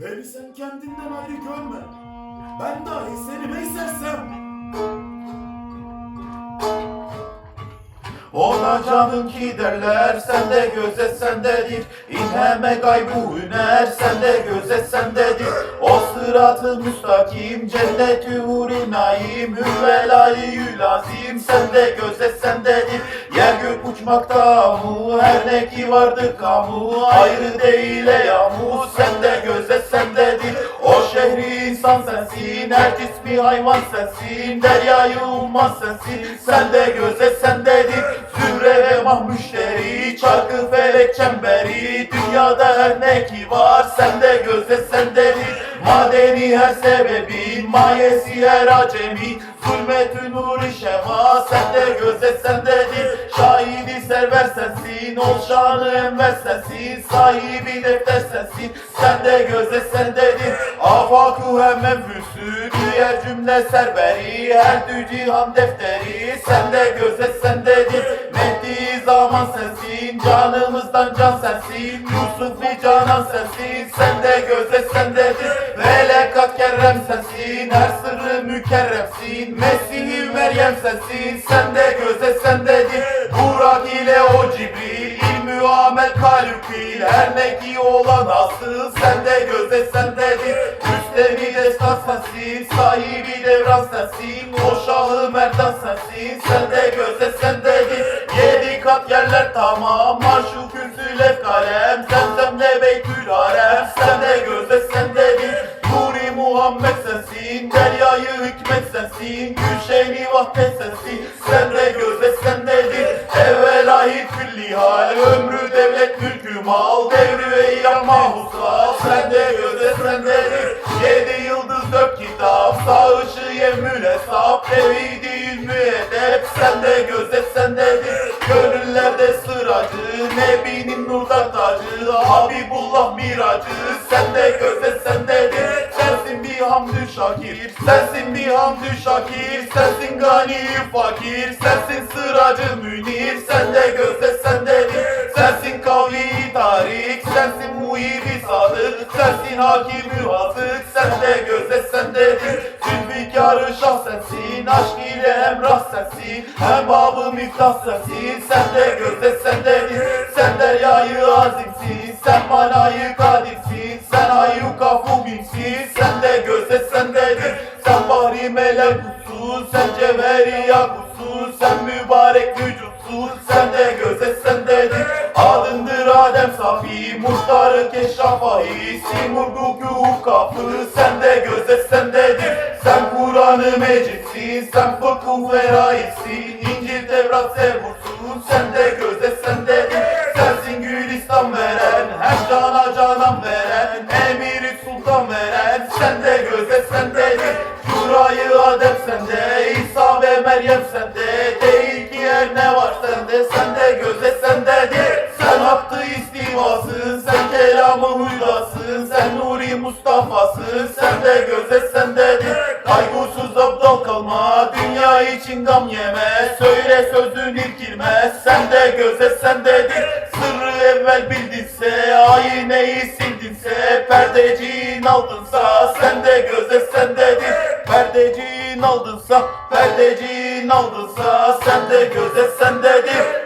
Beni sen kendinden ayrı görme. Ben dahi seni beysersem. Ona canım ki derler sende gözet sendedir İnheme gaybu hüner sende gözet sendedir O sıratı müstakim cennetü huri naim Hüvel aliyyül azim sende gözet sendedir Yer gök uçmakta mu her ne ki vardır kamu Ayrı değil yamu sende gözet sendedir O şehri insan sensin her cismi hayvan sensin Deryayı umman sensin. Sende gözet sendedir Zühre ve mah müşteri Çarkı felek çemberi Dünyada her ne ki var Sende gözet sendedir Madeni her sebebin Mayesi her acemi. Zulmetü nuri şema Sende gözet sendedir. Şahidi server sensin Ol şanı enver sensin. Sahibi defter sensin Sende gözet sendedir. Afakı hem menfüsü Diğer cümle serberi. Her dü cihan defteri Sende gözet sendedir zaman sensin Canımızdan can sensin Yusufi canan sensin Sende gözet sendedir Velekat kerrem sensin Her sırrı mükerremsin Mesih Meryem sensin Sende gözet sendedir Burak ile o Cibril İlmü amel kalükil Her ne ki olan asıl Sende gözet sendedir Müstevi destan sensin Sahibi devran sensin O merdan sensin Sende gözet sendedir Yedi kat yerler tamam. Marşu kürsü lef kalem. Zemzemle beytül harem. Sende gözet sendedir Nuri Muhammed sensin. Deryayı hikmet sensin. Gülşeni vahdet sensin. Sende gözet sendedir Evvel ahit külli hal. Ömrü devlet mülkü mal. Devri eyyam mahusal Sende gözet sendedir Yedi yıldız dört kitap. Sağ ışığı yemül hesap. Tevhidi ilmü edep. Sende gözet sendedir Nebinin nurdan tacı Habibullah miracı. Sende gözet sendedir Sensin bir hamdü şakir. Sensin bir hamdü şakir Sensin gani fakir. Sensin sıracı münir. Sende gözet sendedir Sensin tarik Sensin muhibi sadık. Sensin hakimi hasık Sende gözet sendedir Zülfikarı şah sensin. Aşk ile emrah sensin. Hem babı miftah sensin. Sende gözet sendedir Sen deryayı azimsin. Sen manayı kadirsin Sen hayyu kafu binsin Sende gözet sendedir Sen bahri melek kutsun. Sen cevheri yakutsun Sen mübarek vücutsun Sende gözet sendedir Adem Safi Muhtarı keşşafahi Simurguku kapı Sende gözet sendedir Sen Kur'an-ı Mecidsin Sen fıkıh verayetsin İncil Tevrat Zebursun Sende gözet sendedir Sensin Gülistan veren Her cana canan veren Emiri Sultan veren Sende gözet sendedir Şurayı Adem sende İsa ve Meryem sende Değil ki her ne var sende Sende gözet sendedir huydasın Sen Nuri Mustafa'sın. Sende gözet sendedir Kaygısız aptal kalma Dünya için gam yeme. Söyle sözün irkilmez Sende gözet sendedir Sırrı evvel bildinse Ayneyi sildinse Perdeciğin aldınsa Sende gözet sendedir Perdeciğin aldınsa Perdeciğin aldınsa Sende gözet sendedir